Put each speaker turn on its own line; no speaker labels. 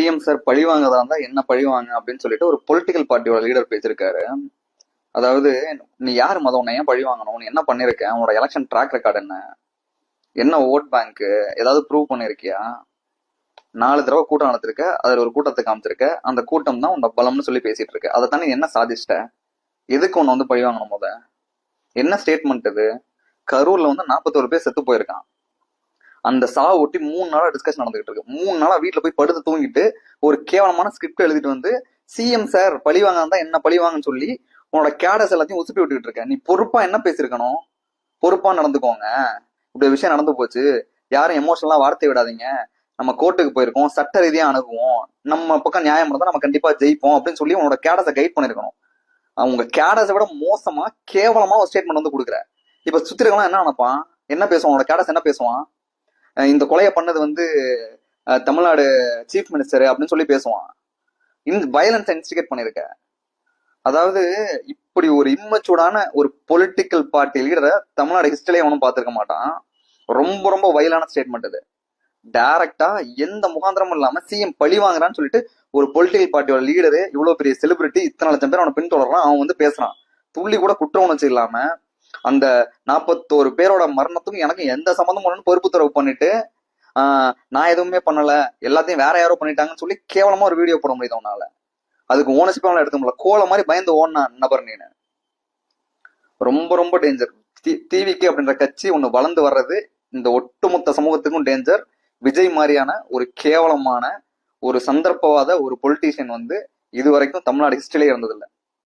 CM sir பழி வாங்கதா இருந்தா என்ன பழி வாங்க அப்படின்னு சொல்லிட்டு ஒரு பொலிட்டிக்கல் பார்ட்டியோட லீடர் பேசியிருக்காரு. அதாவது நீ யார் மதம் உன்னை ஏன் பழி வாங்கணும்? நீ என்ன பண்ணிருக்க? உன்னோட எலெக்ஷன் ட்ராக் ரெக்கார்டு என்ன? என்ன ஓட் பேங்க் ஏதாவது ப்ரூவ் பண்ணிருக்கியா? நாலு தடவை கூட்டம் நடத்திருக்க அதுல ஒரு கூட்டத்தை காமிச்சிருக்க அந்த கூட்டம் தான் உன்னோட பலம்னு சொல்லி பேசிட்டு இருக்க அதை தானே என்ன சாதிச்சிட்ட? எதுக்கு உன்னை வந்து பழி வாங்கணும் முத? என்ன ஸ்டேட்மெண்ட் இது? கரூர்ல வந்து நாற்பத்தோரு பேர் செத்து போயிருக்கான். அந்த சாவை ஒட்டி மூணு நாளா டிஸ்கஷன் நடந்துகிட்டு இருக்கு. மூணு நாளா வீட்டுல போய் படுத்து தூங்கிட்டு ஒரு கேவலமான ஸ்கிரிப்ட் எழுதிட்டு வந்து சிஎம் சார் பழி வாங்க தான் என்ன பழி வாங்கன்னு சொல்லி உன்னோட கேடஸ் எல்லாத்தையும் உசுப்பி விட்டுக்கிட்டு இருக்க. நீ பொறுப்பா என்ன பேசியிருக்கணும்? பொறுப்பா நடந்துக்கோங்க. இப்படி விஷயம் நடந்து போச்சு. யாரும் எமோஷனலா வார்த்தை விடாதீங்க. நம்ம கோர்ட்டுக்கு போயிருக்கோம். சட்ட ரீதியா அணுகுவோம். நம்ம பக்கம் நியாயம் இருந்தா நம்ம கண்டிப்பா ஜெயிப்போம். அப்படின்னு சொல்லி உன்னோட கேடஸை கைட் பண்ணிருக்கணும் அவங்க கேடஸை விட மோசமா கேவலமா ஒரு ஸ்டேட்மெண்ட் வந்து கொடுக்குற. இப்ப சுத்தி என்ன நினைப்பான்? என்ன பேசுவான்? உன்னோட கேடஸ் என்ன பேசுவான்? இந்த கொலையை பண்ணது வந்து தமிழ்நாடு சீஃப் மினிஸ்டர் அப்படின்னு சொல்லி பேசுவான். இந்த வயலன்ஸ் இன்ஸ்டிகேட் பண்ணியிருக்க. அதாவது இப்படி ஒரு இம்மச்சூடான ஒரு பொலிட்டிக்கல் பார்ட்டி லீடரை தமிழ்நாடு ஹிஸ்டரியே அவனும் பார்த்துருக்க மாட்டான். ரொம்ப ரொம்ப வயலான ஸ்டேட்மெண்ட் இது டைரக்டா எந்த முகாந்திரமும் இல்லாம சிஎம் பழி வாங்குறான்னு சொல்லிட்டு ஒரு பொலிட்டிக்கல் பார்ட்டியோட லீடரு இவ்வளவு பெரிய செலிபிரிட்டி இத்தனை லட்சம் பேர் அவனை பின்தொடர்றான் அவன் வந்து பேசுறான். துள்ளி கூட குற்ற உணர்ச்சி இல்லாம அந்த நாற்பத்தோரு பேரோட மரணத்துக்கும் எனக்கு எந்த சம்மந்தமும் இல்லைன்னு பொறுப்பு தரவு பண்ணிட்டு ஆஹ் நான் எதுவுமே பண்ணல எல்லாத்தையும் வேற யாரோ பண்ணிட்டாங்கன்னு சொல்லி கேவலமா ஒரு வீடியோ போட முடியுது உன்னால. அதுக்கு ஓனர்ஷிப் எடுக்க முடியல. கோல மாதிரி பயந்து ஓடின நபர் நீனு. ரொம்ப ரொம்ப டேஞ்சர் டிவிக்கு அப்படின்ற கட்சி ஒண்ணு வளர்ந்து வர்றது இந்த ஒட்டுமொத்த சமூகத்துக்கும் டேஞ்சர் விஜய் மாதிரியான ஒரு கேவலமான ஒரு சந்தர்ப்பவாத ஒரு பொலிட்டீஷியன் வந்து இதுவரைக்கும் தமிழ்நாடு ஹிஸ்டரியிலே இருந்ததில்லை.